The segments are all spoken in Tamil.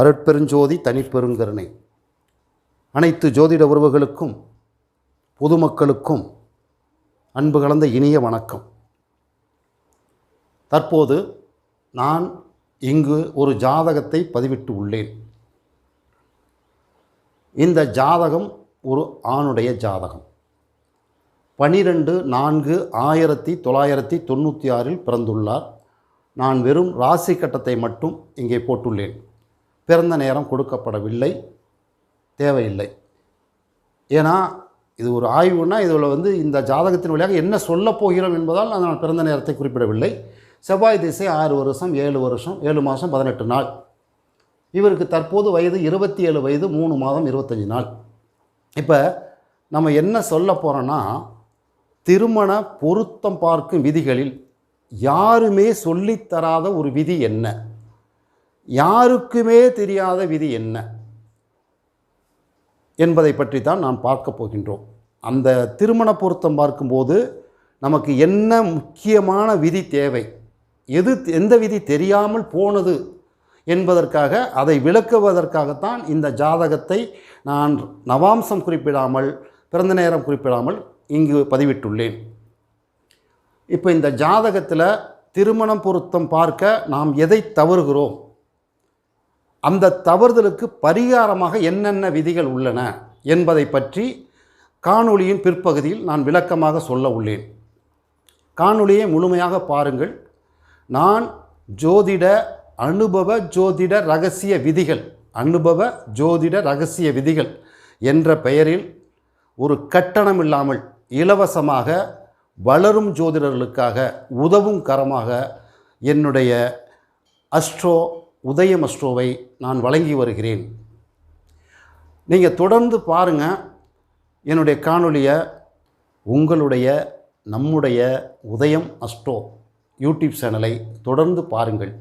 அருட்பெருஞ்சோதி தனிப்பெருங்கருணை. அனைத்து ஜோதிட உறவுகளுக்கும் பொதுமக்களுக்கும் அன்பு கலந்த இனிய வணக்கம். தற்போது நான் இங்கு ஒரு ஜாதகத்தை பதிவிட்டு உள்ளேன். இந்த ஜாதகம் ஒரு ஆணுடைய ஜாதகம். பனிரெண்டு நான்கு ஆயிரத்தி தொள்ளாயிரத்தி தொண்ணூற்றி ஆறில் பிறந்துள்ளார். நான் வெறும் ராசி கட்டத்தை மட்டும் இங்கே போட்டுள்ளேன். பிறந்த நேரம் கொடுக்கப்படவில்லை. தேவையில்லை. ஏன்னா இது ஒரு ஆய்வுனா இதில் வந்து இந்த ஜாதகத்தின் வழியாக என்ன சொல்லப் போகிறோம் என்பதால் நான் பிறந்த நேரத்தை குறிப்பிடவில்லை. செவ்வாய் திசை ஆறு வருஷம் ஏழு வருஷம் ஏழு மாதம் பதினெட்டு நாள். இவருக்கு தற்போது வயது இருபத்தி ஏழு வயது மூணு மாதம் இருபத்தஞ்சி நாள். இப்போ நம்ம என்ன சொல்ல போகிறோன்னா திருமண பொருத்தம் பார்க்கும் விதிகளில் யாருமே சொல்லித்தராத ஒரு விதி என்ன? யாருக்குமே தெரியாத விதி என்ன என்பதை பற்றி தான் நாம் பார்க்க போகின்றோம். அந்த திருமண பொருத்தம் பார்க்கும்போது நமக்கு என்ன முக்கியமான விதி தேவை? எது எந்த விதி தெரியாமல் போனது என்பதற்காக அதை விளக்குவதற்காகத்தான் இந்த ஜாதகத்தை நான் நவாம்சம் குறிப்பிடாமல் பிறந்த நேரம் குறிப்பிடாமல் இங்கு பதிவிட்டுள்ளேன். இப்போ இந்த ஜாதகத்தில் திருமணம் பொருத்தம் பார்க்க நாம் எதை தவறுகிறோம்? அந்த தவறுதலுக்கு பரிகாரமாக என்னென்ன விதிகள் உள்ளன என்பதை பற்றி காணொளியின் பிற்பகுதியில் நான் விளக்கமாக சொல்ல உள்ளேன். காணொளியை முழுமையாக பாருங்கள். நான் ஜோதிட அனுபவ ஜோதிட ரகசிய விதிகள் அனுபவ ஜோதிட ரகசிய விதிகள் என்ற பெயரில் ஒரு கட்டணம் இல்லாமல் இலவசமாக வளரும் ஜோதிடர்களுக்காக உதவும் கரமாக என்னுடைய அஸ்ட்ரோ உதயம் அஸ்ட்ரோவை நான் வழங்கி வருகிறேன். நீங்கள் தொடர்ந்து பாருங்கள் என்னுடைய காணொலியை உங்களுடைய நம்முடைய உதயம் அஸ்ட்ரோ யூடியூப் சேனலை தொடர்ந்து பாருங்கள்.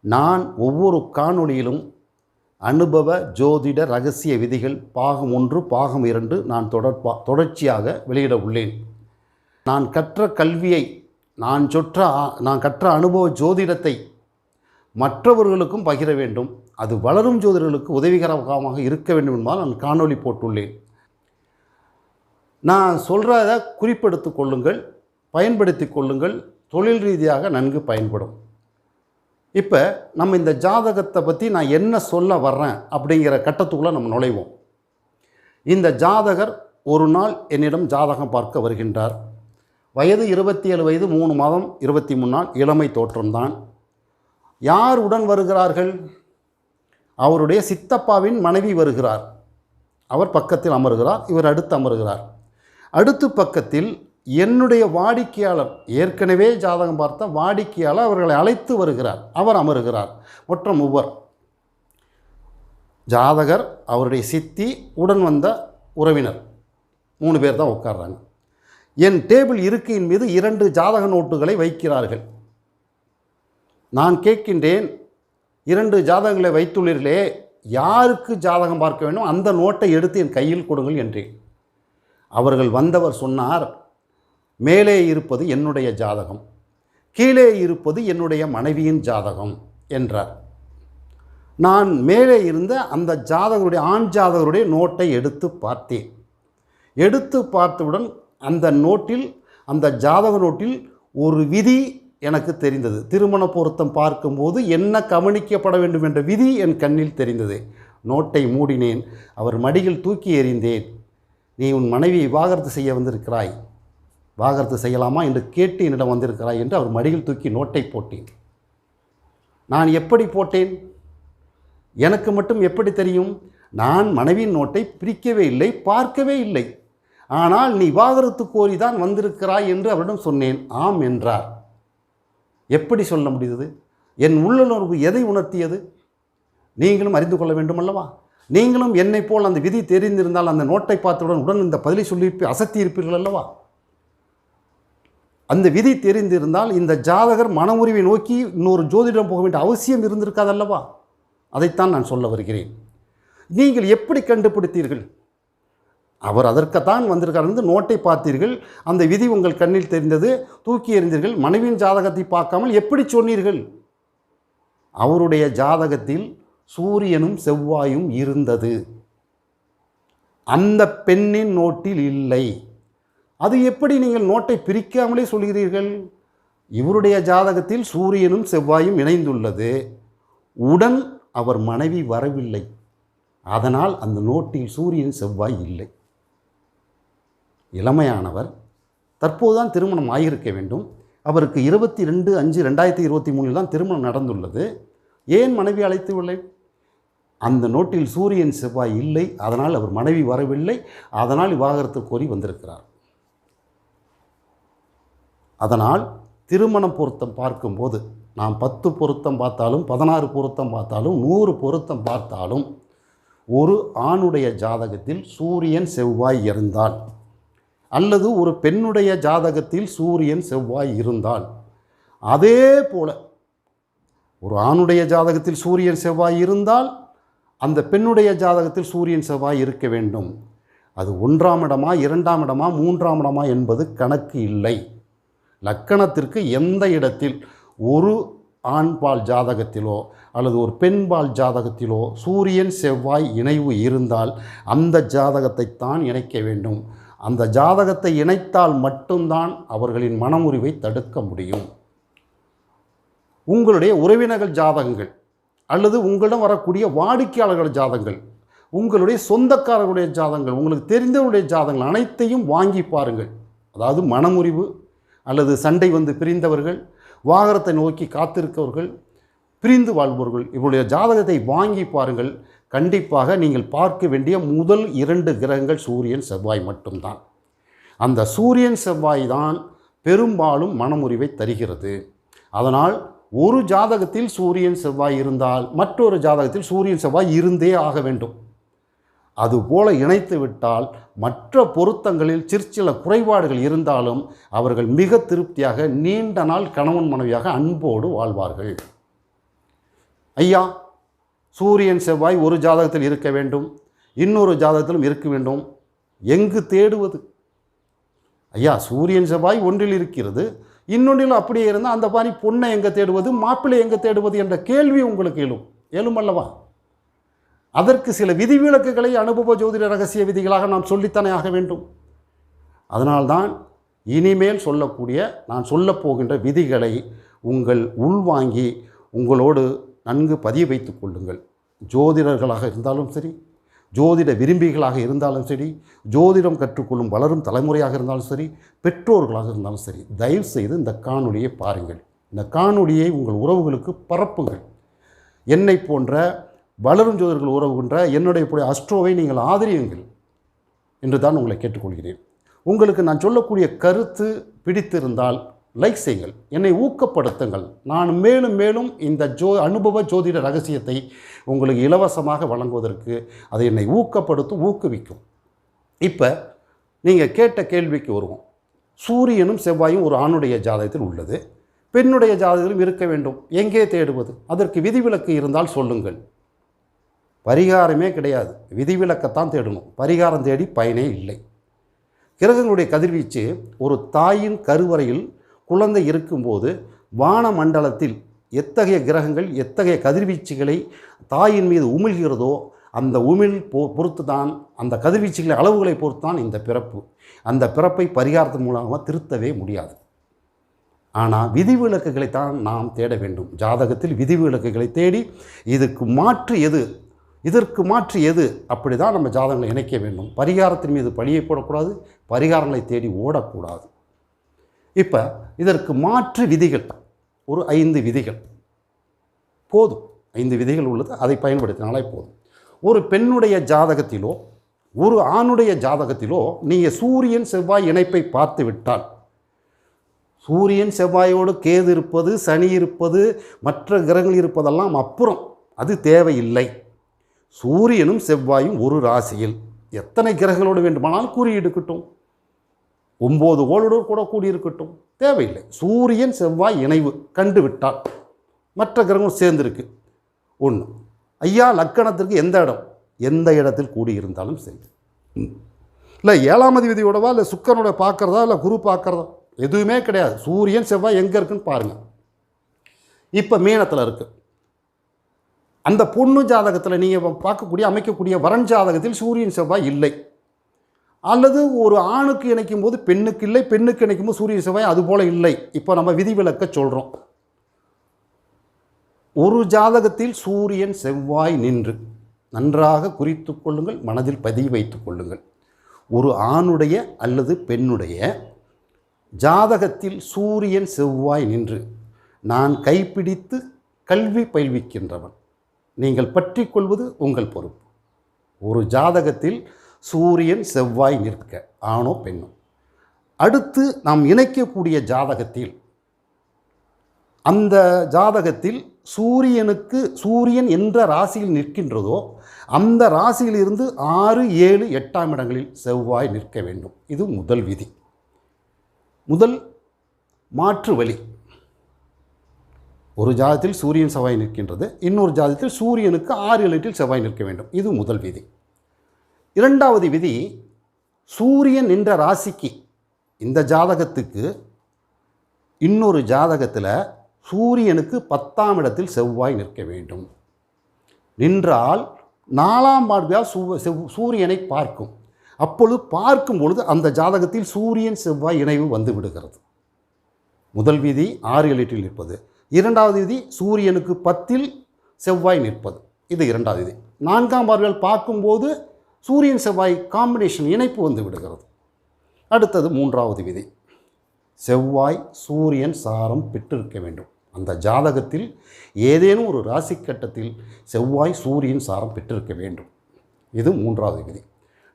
நான் ஒவ்வொரு காணொளியிலும் அனுபவ ஜோதிட ரகசிய விதிகள் பாகம் ஒன்று பாகம் இரண்டு நான் தொடர்பா தொடர்ச்சியாக வெளியிட உள்ளேன். நான் கற்ற கல்வியை நான் சொற்ற நான் கற்ற அனுபவ ஜோதிடத்தை மற்றவர்களுக்கும் பகிர வேண்டும். அது வளரும் ஜோதிடர்களுக்கு உதவிகரமாக இருக்க வேண்டும் என்பதால் நான் காணொளி போட்டுள்ளேன். நான் சொல்கிறத குறிப்பெடுத்து கொள்ளுங்கள் பயன்படுத்தி கொள்ளுங்கள் தொழில் ரீதியாக நன்கு பயன்படும். இப்போ நம்ம இந்த ஜாதகத்தை பற்றி நான் என்ன சொல்ல வர்றேன் அப்படிங்கிற கட்டத்துக்குள்ளே நம்ம நுழைவோம். இந்த ஜாதகர் ஒரு நாள் என்னிடம் ஜாதகம் பார்க்க வருகின்றார். வயது இருபத்தி ஏழு வயது மூணு மாதம் இருபத்தி மூணு நாள் இளமை தோற்றம்தான். யார் உடன் வருகிறார்கள்? அவருடைய சித்தப்பாவின் மனைவி வருகிறார். அவர் பக்கத்தில் அமருகிறார் இவர் அடுத்து அமருகிறார். அடுத்து பக்கத்தில் என்னுடைய வாடிக்கையாளர் ஏற்கனவே ஜாதகம் பார்த்த வாடிக்கையாளர் அவர்களை அழைத்து வருகிறார் அவர் அமருகிறார். மற்றும் மூவர். ஜாதகர் அவருடைய சித்தி உடன் வந்த உறவினர். மூணு பேர் தான் உட்கார்றாங்க. என் டேபிள் இருக்கையின் மீது இரண்டு ஜாதக நோட்டுகளை வைக்கிறார்கள். நான் கேட்கின்றேன் இரண்டு ஜாதகங்களை வைத்துள்ளீர்களே யாருக்கு ஜாதகம் பார்க்க வேண்டும் அந்த நோட்டை எடுத்து என் கையில் கொடுங்கள் என்றேன். அவர்கள் வந்தவர் சொன்னார் மேலே இருப்பது என்னுடைய ஜாதகம் கீழே இருப்பது என்னுடைய மனைவியின் ஜாதகம் என்றார். நான் மேலே இருந்த அந்த ஜாதகருடைய ஆண் ஜாதகருடைய நோட்டை எடுத்து பார்த்தேன். எடுத்து பார்த்தவுடன் அந்த நோட்டில் அந்த ஜாதக நோட்டில் ஒரு விதி எனக்கு தெரிந்தது. திருமண பொருத்தம் பார்க்கும்போது என்ன கவனிக்கப்பட வேண்டும் என்ற விதி என் கண்ணில் தெரிந்தது. நோட்டை மூடினேன். அவர் மடியில் தூக்கி எறிந்தேன். நீ உன் மனைவியை விவாகரத்து செய்ய வந்திருக்கிறாய். விவாகரத்து செய்யலாமா? என்று கேட்டு என்னிடம் வந்திருக்கிறாய் என்று அவர் மடியில் தூக்கி நோட்டை போட்டேன். நான் எப்படி போட்டேன்? எனக்கு மட்டும் எப்படி தெரியும்? நான் மனைவியின் நோட்டை பிரிக்கவே இல்லை பார்க்கவே இல்லை. ஆனால் நீ விவாகரத்து கோரி தான் வந்திருக்கிறாய் என்று அவரிடம் சொன்னேன். ஆம் என்றார். எப்படி சொல்ல முடிந்தது? என் உள்ளுணர்வு எதை உணர்த்தியது? நீங்களும் அறிந்து கொள்ள வேண்டும் அல்லவா நீங்களும் என்னை போல் அந்த விதி தெரிந்திருந்தால் அந்த நோட்டை பார்த்தவுடன் உடன் இந்த பதிலை சொல்லி அசத்தி இருப்பீர்கள் அல்லவா? அந்த விதி தெரிந்திருந்தால் இந்த ஜாதகர் மன உரிவை நோக்கி இன்னொரு ஜோதிடம் போக வேண்டிய அவசியம் இருந்திருக்காதல்லவா அதைத்தான் நான் சொல்ல வருகிறேன். நீங்கள் எப்படி கண்டுபிடித்தீர்கள்? அவர் அதற்குத்தான் வந்திருக்கார் வந்து நோட்டை பார்த்தீர்கள். அந்த விதி உங்கள் கண்ணில் தெரிந்தது. தூக்கி எறிந்தீர்கள். மனைவியின் ஜாதகத்தை பார்க்காமல் எப்படி சொன்னீர்கள்? அவருடைய ஜாதகத்தில் சூரியனும் செவ்வாயும் இருந்தது. அந்த பெண்ணின் நோட்டில் இல்லை. அது எப்படி நீங்கள் நோட்டை பிரிக்காமலே சொல்கிறீர்கள்? இவருடைய ஜாதகத்தில் சூரியனும் செவ்வாயும் இணைந்துள்ளது. உடன் அவர் மனைவி வரவில்லை. அதனால் அந்த நோட்டில் சூரியன் செவ்வாய் இல்லை. இளமையானவர். தற்போதுதான் திருமணம் ஆகியிருக்க வேண்டும். அவருக்கு இருபத்தி ரெண்டு அஞ்சு ரெண்டாயிரத்தி இருபத்தி மூணில் தான் திருமணம் நடந்துள்ளது. ஏன் மனைவி அழைத்துவில்லை? அந்த நோட்டில் சூரியன் செவ்வாய் இல்லை. அதனால் அவர் மனைவி வரவில்லை. அதனால் விவாகரத்து கோரி வந்திருக்கிறார். அதனால் திருமணம் பொருத்தம் பார்க்கும்போது நாம் பத்து பொருத்தம் பார்த்தாலும் பதினாறு பொருத்தம் பார்த்தாலும் நூறு பொருத்தம் பார்த்தாலும் ஒரு ஆணுடைய ஜாதகத்தில் சூரியன் செவ்வாய் இருந்தால் அல்லது ஒரு பெண்ணுடைய ஜாதகத்தில் சூரியன் செவ்வாய் இருந்தால் அதே போல ஒரு ஆணுடைய ஜாதகத்தில் சூரியன் செவ்வாய் இருந்தால் அந்த பெண்ணுடைய ஜாதகத்தில் சூரியன் செவ்வாய் இருக்க வேண்டும். அது ஒன்றாம் இடமா இரண்டாம் இடமா மூன்றாம் இடமா என்பது கணக்கு இல்லை. லக்கணத்திற்கு எந்த இடத்தில் ஒரு ஆண்பால் ஜாதகத்திலோ அல்லது ஒரு பெண்பால் ஜாதகத்திலோ சூரியன் செவ்வாய் இணைவு இருந்தால் அந்த ஜாதகத்தைத்தான் இணைக்க வேண்டும். அந்த ஜாதகத்தை இணைத்தால் மட்டும்தான் அவர்களின் மனமுறிவை தடுக்க முடியும். உங்களுடைய உறவினர்கள் ஜாதகங்கள் அல்லது உங்களிடம் வரக்கூடிய வாடிக்கையாளர்கள் ஜாதகங்கள் உங்களுடைய சொந்தக்காரர்களுடைய ஜாதகங்கள் உங்களுக்கு தெரிந்தவருடைய ஜாதகங்கள் அனைத்தையும் வாங்கி பாருங்கள். அதாவது மனமுறிவு அல்லது சண்டை வந்து பிரிந்தவர்கள் வாகனத்தை நோக்கி காத்திருக்கவர்கள் பிரிந்து வாழ்பவர்கள் இவருடைய ஜாதகத்தை வாங்கி பாருங்கள். கண்டிப்பாக நீங்கள் பார்க்க வேண்டிய முதல் இரண்டு கிரகங்கள் சூரியன் செவ்வாய் மட்டும்தான். அந்த சூரியன் செவ்வாய் தான் பெரும்பாலும் மனமுறிவை தருகிறது. அதனால் ஒரு ஜாதகத்தில் சூரியன் செவ்வாய் இருந்தால் மற்றொரு ஜாதகத்தில் சூரியன் செவ்வாய் இருந்தே ஆக வேண்டும். அதுபோல இணைத்து விட்டால் மற்ற பொருத்தங்களில் சிற்சில குறைபாடுகள் இருந்தாலும் அவர்கள் மிக திருப்தியாக நீண்ட நாள் கணவன் மனைவியாக அன்போடு வாழ்வார்கள். ஐயா சூரியன் செவ்வாய் ஒரு ஜாதகத்தில் இருக்க வேண்டும். இன்னொரு ஜாதகத்திலும் இருக்க வேண்டும். எங்கு தேடுவது? ஐயா சூரியன் செவ்வாய் ஒன்றில் இருக்கிறது. இன்னொன்றில் அப்படியே இருந்தால் அந்த மாதிரி பொண்ணை எங்கே தேடுவது மாப்பிள்ளை எங்கே தேடுவது என்ற கேள்வி உங்களுக்கு எழும். எழும் அல்லவா அதற்கு சில விதிவிலக்குகளை அனுபவ ஜோதிட ரகசிய விதிகளாக நாம் சொல்லித்தானே ஆக வேண்டும். அதனால்தான் இனிமேல் சொல்லக்கூடிய நான் சொல்லப்போகின்ற விதிகளை உங்கள் உள்வாங்கி உங்களோடு நன்கு பதிய வைத்துக் கொள்ளுங்கள். ஜோதிடர்களாக இருந்தாலும் சரி ஜோதிட விரும்பிகளாக இருந்தாலும் சரி ஜோதிடம் கற்றுக்கொள்ளும் வளரும் தலைமுறையாக இருந்தாலும் சரி பெற்றோர்களாக இருந்தாலும் சரி தயவு செய்து இந்த காணொலியை பாருங்கள். இந்த காணொலியை உங்கள் உறவுகளுக்கு பரப்புங்கள். என்னை போன்ற வளரும் ஜோதிடர்கள் உறவுகின்ற என்னுடைய இப்படி அஸ்ட்ரோவை நீங்கள் ஆதரியுங்கள் என்று தான் உங்களை கேட்டுக்கொள்கிறேன். உங்களுக்கு நான் சொல்லக்கூடிய கருத்து பிடித்திருந்தால் லைக் செய்யுங்கள். என்னை ஊக்கப்படுத்துங்கள். நான் மேலும் மேலும் இந்த ஜோ அனுபவ ஜோதிட ரகசியத்தை உங்களுக்கு இலவசமாக வழங்குவதற்கு அது என்னை ஊக்கப்படுத்தும் ஊக்குவிக்கும். இப்போ நீங்கள் கேட்ட கேள்விக்கு வருவோம். சூரியனும் செவ்வாயும் ஒரு ஆணுடைய ஜாதகத்தில் உள்ளது. பெண்ணுடைய ஜாதகத்திலும் இருக்க வேண்டும். எங்கே தேடுவது? அதற்கு விதிவிலக்கு இருந்தால் சொல்லுங்கள். பரிகாரமே கிடையாது. விதிவிலக்கத்தான் தேடணும். பரிகாரம் தேடி பயனே இல்லை. கிரகங்களுடைய கதிர்வீச்சு ஒரு தாயின் கருவறையில் குழந்தை இருக்கும்போது வான மண்டலத்தில் எத்தகைய கிரகங்கள் எத்தகைய கதிர்வீச்சுகளை தாயின் மீது உமிழ்கிறதோ அந்த உமிழ் பொ பொறுத்து தான் அந்த கதிர்வீச்சுகளின் அளவுகளை பொறுத்து தான் இந்த பிறப்பு. அந்த பிறப்பை பரிகாரத்தின் மூலமாக திருத்தவே முடியாது. ஆனால் விதிவிலக்குகளை தான் நாம் தேட வேண்டும். ஜாதகத்தில் விதிவிலக்குகளை தேடி இதுக்கு மாற்று எது இதற்கு மாற்று எது அப்படி தான் நம்ம ஜாதகங்களை இணைக்க வேண்டும். பரிகாரத்தின் மீது பழியை போடக்கூடாது பரிகாரங்களை தேடி ஓடக்கூடாது. இப்போ இதற்கு மாற்று விதிகள் ஒரு ஐந்து விதிகள். போதும். ஐந்து விதிகள் உள்ளது. அதை பயன்படுத்தினாலே போதும். ஒரு பெண்ணுடைய ஜாதகத்திலோ ஒரு ஆணுடைய ஜாதகத்திலோ நீங்கள் சூரியன் செவ்வாய் இணைப்பை பார்த்து விட்டால் சூரியன் செவ்வாயோடு கேது இருப்பது சனி இருப்பது மற்ற கிரகங்கள் இருப்பதெல்லாம் அப்புறம் அது தேவையில்லை. சூரியனும் செவ்வாயும் ஒரு ராசியில். எத்தனை கிரகங்களோடு வேண்டுமானாலும் கூறியிருக்கட்டும் ஒம்பது கோளோடு கூட கூடியிருக்கட்டும். தேவையில்லை. சூரியன் செவ்வாய் இணைவு கண்டு விட்டால் மற்ற கிரகங்களும் சேர்ந்துருக்கு. ஒன்று ஐயா லக்கணத்திற்கு எந்த இடம்? எந்த இடத்தில் கூடியிருந்தாலும் சரி. ம். இல்லை ஏழாம் அதிபதியோடவா இல்லை சுக்கரனோட பார்க்குறதா இல்லை குரு பார்க்குறதா? எதுவுமே கிடையாது. சூரியன் செவ்வாய் எங்கே இருக்குன்னு பாருங்கள் இப்போ மீனத்தில் இருக்குது அந்த பொண்ணு ஜாதகத்தில் நீங்கள் பார்க்கக்கூடிய அமைக்கக்கூடிய வரன் ஜாதகத்தில் சூரியன் செவ்வாய் இல்லை. அல்லது ஒரு ஆணுக்கு இணைக்கும் போது பெண்ணுக்கு இல்லை பெண்ணுக்கு இணைக்கும் போது சூரியன் செவ்வாய் அதுபோல் இல்லை. இப்போ நம்ம விதிவிலக்க சொல்கிறோம் ஒரு ஜாதகத்தில் சூரியன் செவ்வாய் நின்று நன்றாக குறித்து கொள்ளுங்கள் மனதில் பதிவு வைத்துக் கொள்ளுங்கள். ஒரு ஆணுடைய அல்லது பெண்ணுடைய ஜாதகத்தில் சூரியன் செவ்வாய் நின்று நான் கைப்பிடித்து கல்வி பயில்விக்கின்றவன். நீங்கள் பற்றி கொள்வது உங்கள் பொறுப்பு. ஒரு ஜாதகத்தில் சூரியன் செவ்வாய் நிற்க ஆணோ பெண்ணோ? அடுத்து நாம் இணைக்கக்கூடிய ஜாதகத்தில் அந்த ஜாதகத்தில் சூரியனுக்கு சூரியன் என்ற ராசியில் நிற்கின்றதோ அந்த ராசியிலிருந்து ஆறு ஏழு எட்டாம் இடங்களில் செவ்வாய் நிற்க வேண்டும். இது முதல் விதி. முதல் மாற்று வழி. ஒரு ஜாதத்தில் சூரியன் செவ்வாய் நிற்கின்றது இன்னொரு ஜாதத்தில் சூரியனுக்கு ஆறு ஏழு எட்டில் செவ்வாய் நிற்க வேண்டும். இது முதல் விதி. இரண்டாவது விதி சூரியன் என்ற ராசிக்கு இந்த ஜாதகத்துக்கு இன்னொரு ஜாதகத்தில் சூரியனுக்கு பத்தாம் இடத்தில் செவ்வாய் நிற்க வேண்டும். நின்றால் நாலாம் பார்வையால் சூ செவ் சூரியனை பார்க்கும். அப்பொழுது பார்க்கும் பொழுது அந்த ஜாதகத்தில் சூரியன் செவ்வாய் இணைவு வந்து விடுகிறது. முதல் விதி ஆறு எழுட்டில் நிற்பது. இரண்டாவது விதி சூரியனுக்கு பத்தில் செவ்வாய் நிற்பது. இது இரண்டாவது விதி. நான்காம் பார்வையால் பார்க்கும்போது சூரியன் செவ்வாய் காம்பினேஷன் இணைப்பு வந்து விடுகிறது. அடுத்தது மூன்றாவது விதி. செவ்வாய் சூரியன் சாரம் பெற்றிருக்க வேண்டும். அந்த ஜாதகத்தில் ஏதேனும் ஒரு ராசி கட்டத்தில் செவ்வாய் சூரியன் சாரம் பெற்றிருக்க வேண்டும். இது மூன்றாவது விதி.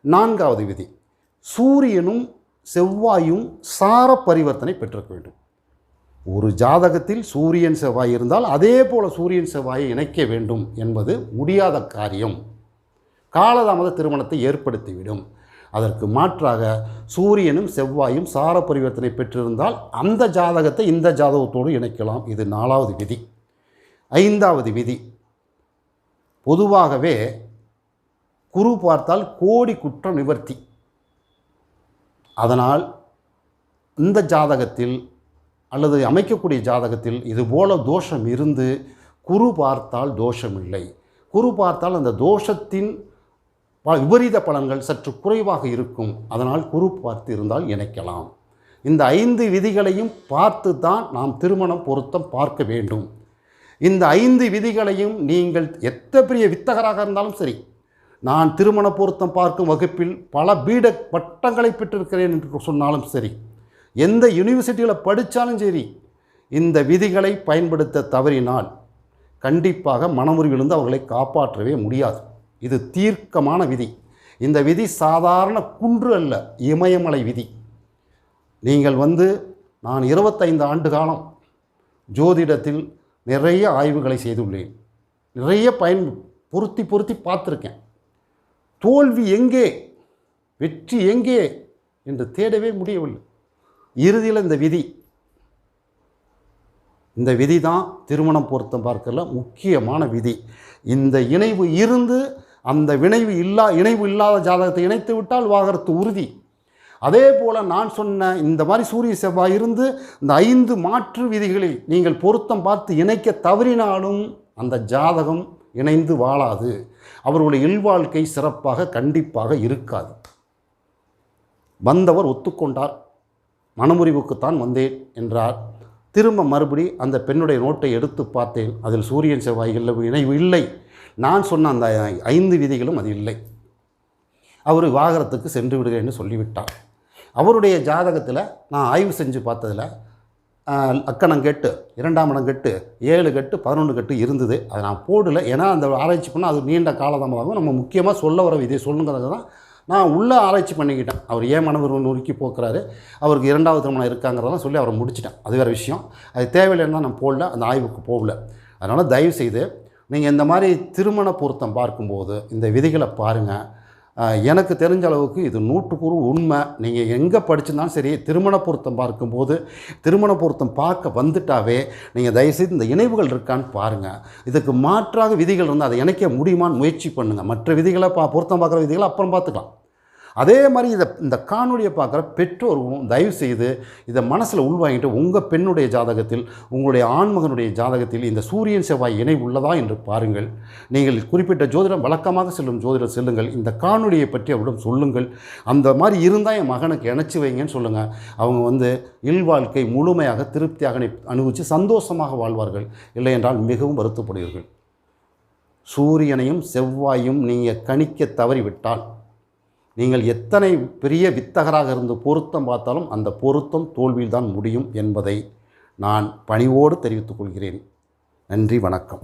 நான்காவது விதி. சூரியனும் செவ்வாயும் சார பரிவர்த்தனை பெற்றிருக்க வேண்டும். ஒரு ஜாதகத்தில் சூரியன் செவ்வாய் இருந்தால் அதே போல் சூரியன் செவ்வாயை இணைக்க வேண்டும் என்பது முடியாத காரியம். காலதாமத திருமணத்தை ஏற்படுத்திவிடும். அதற்கு மாற்றாக சூரியனும் செவ்வாயும் சார பரிவர்த்தனை பெற்றிருந்தால் அந்த ஜாதகத்தை இந்த ஜாதகத்தோடு இணைக்கலாம். இது நாலாவது விதி. ஐந்தாவது விதி. பொதுவாகவே குரு பார்த்தால் கோடி குற்றம் நிவர்த்தி. அதனால் இந்த ஜாதகத்தில் அல்லது அமைக்கக்கூடிய ஜாதகத்தில் இதுபோல தோஷம் இருந்து குரு பார்த்தால் தோஷமில்லை. குரு பார்த்தால் அந்த தோஷத்தின் பல விபரீத பலன்கள் சற்று குறைவாக இருக்கும். அதனால் குரு பார்த்து இருந்தால் இணைக்கலாம். இந்த ஐந்து விதிகளையும் பார்த்து தான் நாம் திருமணம் பொருத்தம் பார்க்க வேண்டும். இந்த ஐந்து விதிகளையும் நீங்கள் எத்த பெரிய வித்தகராக இருந்தாலும் சரி நான் திருமண பொருத்தம் பார்க்கும் வகுப்பில் பல பீட பட்டங்களை பெற்றிருக்கிறேன் என்று சொன்னாலும் சரி எந்த யூனிவர்சிட்டியில் படித்தாலும் சரி இந்த விதிகளை பயன்படுத்த தவறினால் கண்டிப்பாக மனமுறிவிலிருந்து அவர்களை காப்பாற்றவே முடியாது. இது தீர்க்கமான விதி. இந்த விதி சாதாரண குன்று அல்ல இமயமலை விதி. நீங்கள் வந்து நான் இருபத்தைந்து ஆண்டு காலம் ஜோதிடத்தில் நிறைய ஆய்வுகளை செய்துள்ளேன். நிறைய பயன் பொருத்தி பொருத்தி பார்த்துருக்கேன். தோல்வி எங்கே வெற்றி எங்கே என்று தேடவே முடியவில்லை. இறுதியில் இந்த விதி. இந்த விதி தான் திருமணம் பொருத்தம் பார்க்கல முக்கியமான விதி. இந்த இணைவு இருந்து அந்த வினைவு இல்லா இணைவு இல்லாத ஜாதகத்தை இணைத்து விட்டால் வாகரத்து உறுதி. அதே போல் நான் சொன்ன இந்த மாதிரி சூரிய செவ்வாய் இருந்து இந்த ஐந்து மாற்று விதிகளில் நீங்கள் பொருத்தம் பார்த்து இணைக்க தவறினாலும் அந்த ஜாதகம் இணைந்து வாழாது. அவர்களுடைய இல்வாழ்க்கை சிறப்பாக கண்டிப்பாக இருக்காது. வந்தவர் ஒத்துக்கொண்டார். மனமுறிவுக்குத்தான் வந்தேன் என்றார். திரும்ப மறுபடி அந்த பெண்ணுடைய நோட்டை எடுத்து பார்த்தேன். அதில் சூரியன் செவ்வாய் இல்லை இணைவு இல்லை. நான் சொன்ன அந்த ஐந்து விதிகளும் அது இல்லை. அவர் வாகனத்துக்கு சென்று விடுகிறேன்னு சொல்லிவிட்டார். அவருடைய ஜாதகத்தில் நான் ஆய்வு செஞ்சு பார்த்ததில் அக்கணம் கெட்டு இரண்டாம் இடம் கெட்டு ஏழு கெட்டு பதினொன்று கெட்டு இருந்தது. அதை நான் போடல. ஏன்னா அந்த ஆராய்ச்சி பண்ணால் அது நீண்ட காலதாமதாகும் நம்ம முக்கியமாக சொல்ல வர இதை சொல்லுங்கிறது தான் நான் உள்ளே ஆராய்ச்சி பண்ணிக்கிட்டேன். அவர் ஏன் மனவர் நொறுக்கி போக்குறாரு? அவருக்கு இரண்டாவது திருமணம் இருக்காங்கிறதெல்லாம் சொல்லி அவரை முடிச்சிட்டேன். அது வேறு விஷயம். அது தேவையில்லைன்னா நான் போடல. அந்த ஆய்வுக்கு போகல. அதனால் தயவு செய்து நீங்கள் இந்த மாதிரி திருமண பொருத்தம் பார்க்கும்போது இந்த விதிகளை பாருங்கள் எனக்கு தெரிஞ்ச அளவுக்கு இது நூற்றுக்குறு உண்மை. நீங்கள் எங்கே படிச்சிருந்தாலும் சரி திருமண பொருத்தம் பார்க்கும்போது திருமண பொருத்தம் பார்க்க வந்துட்டாவே நீங்கள் தயவுசெய்து இந்த இணைவுகள் இருக்கான்னு பாருங்கள் இதுக்கு மாற்றாக விதிகள் இருந்தால் அதை இணைக்க முடியுமான்னு முயற்சி பண்ணுங்கள் மற்ற விதிகளை பா பொருத்தம் பார்க்குற விதிகளை அப்புறம் பார்த்துக்கலாம். அதே மாதிரி இதை இந்த காணொலியை பார்க்குற பெற்றோரும் தயவு செய்து இதை மனசில் உள்வாங்கிட்டு உங்கள் பெண்ணுடைய ஜாதகத்தில் உங்களுடைய ஆண்மகனுடைய ஜாதகத்தில் இந்த சூரியன் செவ்வாய் இணை உள்ளதா என்று பாருங்கள். நீங்கள் குறிப்பிட்ட ஜோதிடம் வழக்கமாக செல்லும் ஜோதிடம் செல்லுங்கள். இந்த காணொலியை பற்றி அவரிடம் சொல்லுங்கள். அந்த மாதிரி இருந்தால் என் மகனுக்கு இணைச்சி வைங்கன்னு சொல்லுங்கள் அவங்க வந்து இல்வாழ்க்கை முழுமையாக திருப்தியாக அனுபவித்து சந்தோஷமாக வாழ்வார்கள். இல்லை என்றால் மிகவும் வருத்தப்படுவீர்கள். சூரியனையும் செவ்வாயும் நீங்கள் கணிக்க தவறிவிட்டால் நீங்கள் எத்தனை பெரிய வித்தகராக இருந்து பொருத்தம் பார்த்தாலும் அந்த பொருத்தம் தோல்வியில் தான் முடியும் என்பதை நான் பணிவோடு தெரிவித்துக் கொள்கிறேன். நன்றி வணக்கம்.